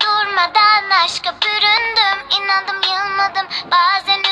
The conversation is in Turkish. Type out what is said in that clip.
Durmadan aşka büründüm. İnandım yılmadım. Bazen